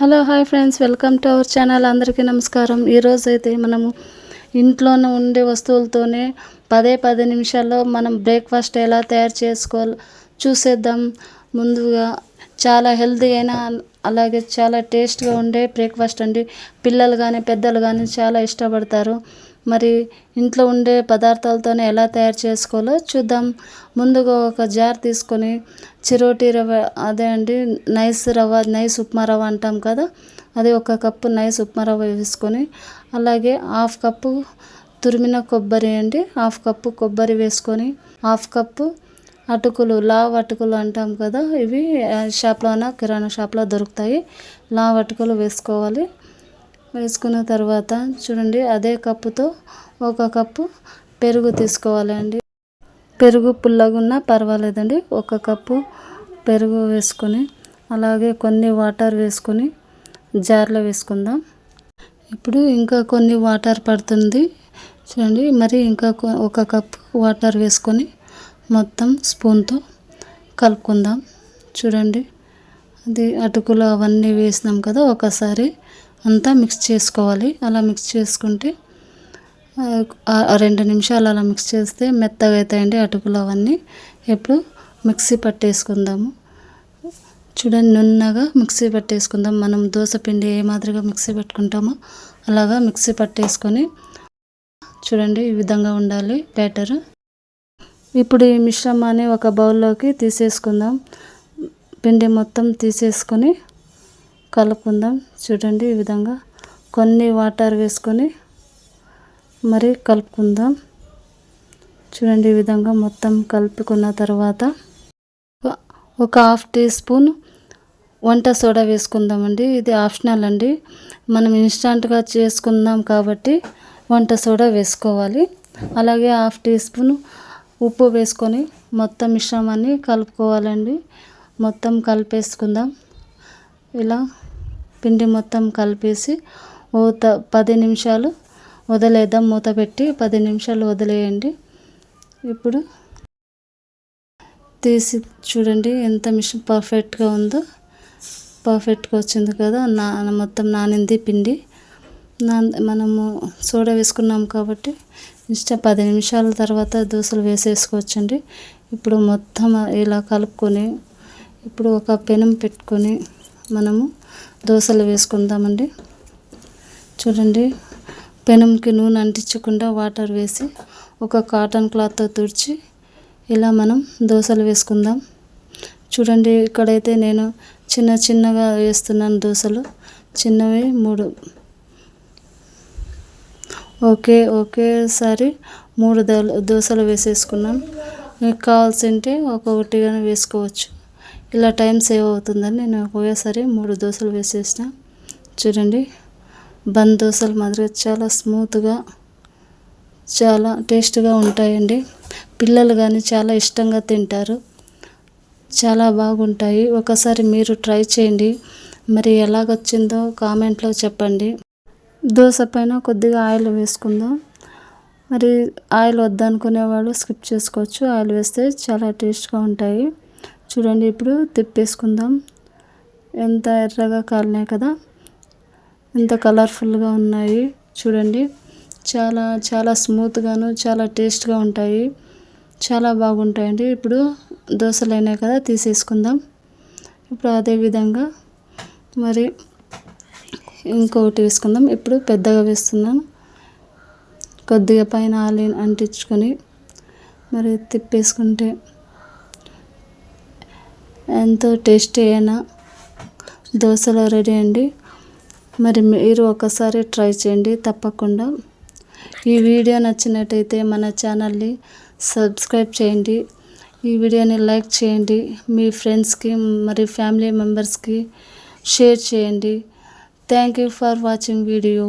Hello hi friends. Welcome to our channel. అందరికీ నమస్కారం. ఈరోజు అయితే మనము ఇంట్లోనే ఉండే వస్తువులతోనే పదే పది నిమిషాల్లో మనం బ్రేక్ఫాస్ట్ ఎలా తయారు చేసుకోవాలి చూసేద్దాం. ముందుగా చాలా హెల్తీ అయినా అలాగే చాలా టేస్ట్గా ఉండే బ్రేక్ఫాస్ట్ అండి. పిల్లలు కానీ పెద్దలు కానీ చాలా ఇష్టపడతారు. మరి ఇంట్లో ఉండే పదార్థాలతోనే ఎలా తయారు చేసుకోవాలో చూద్దాం. ముందుగా ఒక జార్ తీసుకొని చిరోటి రవ్వ అదే అండి నైస్ రవ్వ నైస్ ఉప్మా రవ్వ అంటాం కదా అది ఒక కప్పు నైస్ ఉప్మా రవ్వ వేసుకొని అలాగే హాఫ్ కప్పు తురిమిన కొబ్బరి అండి హాఫ్ కప్పు కొబ్బరి వేసుకొని హాఫ్ కప్పు అటుకులు లావ్ అటుకులు అంటాం కదా ఇవి షాప్లోన కిరాణా షాప్లో దొరుకుతాయి లావ్ అటుకులు వేసుకోవాలి. వేసుకున్న తర్వాత చూడండి అదే కప్పుతో ఒక కప్పు పెరుగు తీసుకోవాలండి. పెరుగు పుల్లగా ఉన్నా పర్వాలేదండి. ఒక కప్పు పెరుగు వేసుకొని అలాగే కొన్ని వాటర్ వేసుకొని జార్లో వేసుకుందాం. ఇప్పుడు ఇంకా కొన్ని వాటర్ పడుతుంది. చూడండి మరి ఇంకా ఒక కప్ వాటర్ వేసుకొని మొత్తం స్పూన్తో కలుపుకుందాం. చూడండి అది అటుకులు అవన్నీ వేసినాం కదా ఒకసారి అంతా మిక్స్ చేసుకోవాలి. అలా మిక్స్ చేసుకుంటే రెండు నిమిషాలు అలా మిక్స్ చేస్తే మెత్తగా అవుతాయండి అటుకులు అవన్నీ. ఇప్పుడు మిక్సీ పట్టేసుకుందాము. చూడండి నున్నగా మిక్సీ పట్టేసుకుందాం. మనం దోశ పిండి ఏ మాదిరిగా మిక్సీ పెట్టుకుంటామో అలాగా మిక్సీ పట్టేసుకొని చూడండి ఈ విధంగా ఉండాలి బ్యాటర్. ఇప్పుడు ఈ మిశ్రమాన్ని ఒక బౌల్లోకి తీసేసుకుందాం. పిండి మొత్తం తీసేసుకొని కలుపుకుందాం. చూడండి ఈ విధంగా కొన్ని వాటర్ వేసుకొని మరి కలుపుకుందాం. చూడండి ఈ విధంగా మొత్తం కలుపుకున్న తర్వాత ఒక హాఫ్ టీ స్పూన్ వంట సోడా వేసుకుందామండి. ఇది ఆప్షనల్ అండి. మనం ఇన్స్టంట్గా చేసుకుందాం కాబట్టి వంట సోడా వేసుకోవాలి. అలాగే హాఫ్ టీ స్పూన్ ఉప్పు వేసుకొని మొత్తం మిశ్రమాన్ని కలుపుకోవాలండి. మొత్తం కలిపేసుకుందాం. ఇలా పిండి మొత్తం కలిపేసి మూత పది నిమిషాలు వదిలేద్దాం. మూత పెట్టి పది నిమిషాలు వదిలేయండి. ఇప్పుడు తీసి చూడండి ఎంత మిషన్ పర్ఫెక్ట్గా ఉందో. పర్ఫెక్ట్గా వచ్చింది కదా. నా మొత్తం నానింది పిండి. నా మనము సోడా వేసుకున్నాం కాబట్టి ఇష్ట పది నిమిషాల తర్వాత దోశలు వేసేసుకోవచ్చండి. ఇప్పుడు మొత్తం ఇలా కలుపుకొని ఇప్పుడు ఒక పెనం పెట్టుకొని మనము దోశలు వేసుకుందామండి. చూడండి పెనంకి నూనె అంటించకుండా వాటర్ వేసి ఒక కాటన్ క్లాత్తో తుడిచి ఇలా మనం దోశలు వేసుకుందాం. చూడండి ఇక్కడైతే నేను చిన్న చిన్నగా వేస్తున్నాను దోశలు. చిన్నవి మూడు. ఓకే ఒకేసారి మూడు దోశలు వేసేసుకున్నాం మీకు కావాల్సింటే ఒక్కొక్కటిగానే వేసుకోవచ్చు. ఇలా టైం సేవ్ అవుతుందని నేను ఒకేసారి మూడు దోశలు వేసేసిన. చూడండి బంద్ దోశలు మాదిరిగా చాలా స్మూత్గా చాలా టేస్ట్గా ఉంటాయండి. పిల్లలు కానీ చాలా ఇష్టంగా తింటారు. చాలా బాగుంటాయి. ఒకసారి మీరు ట్రై చేయండి. మరి ఎలాగొచ్చిందో కామెంట్లో చెప్పండి. దోశ పైన కొద్దిగా ఆయిల్ వేసుకుందాం. మరి ఆయిల్ వద్దనుకునేవాళ్ళు స్కిప్ చేసుకోవచ్చు. ఆయిల్ వేస్తే చాలా టేస్ట్గా ఉంటాయి. చూడండి ఇప్పుడు తిప్పేసుకుందాం. ఎంత ఎర్రగా కాలినాయి కదా. ఎంత కలర్ఫుల్గా ఉన్నాయి చూడండి. చాలా చాలా స్మూత్గాను చాలా టేస్ట్గా ఉంటాయి. చాలా బాగుంటాయండి. ఇప్పుడు దోశలు అయినాయి కదా తీసేసుకుందాం. ఇప్పుడు అదేవిధంగా మరి ఇంకొకటి వేసుకుందాం. ఇప్పుడు పెద్దగా వేస్తున్నాను. కొద్దిగా పైన ఆలి అంటించుకొని మరి తిప్పేసుకుంటే ఎంతో టేస్టీ అయిన దోశలు రెడీ అండి. మరి మీరు ఒకసారి ట్రై చేయండి తప్పకుండా. ఈ వీడియో నచ్చినట్టయితే మన ఛానల్ని సబ్స్క్రైబ్ చేయండి. ఈ వీడియోని లైక్ చేయండి. మీ ఫ్రెండ్స్కి మరి ఫ్యామిలీ మెంబర్స్కి షేర్ చేయండి. Thank you for watching video.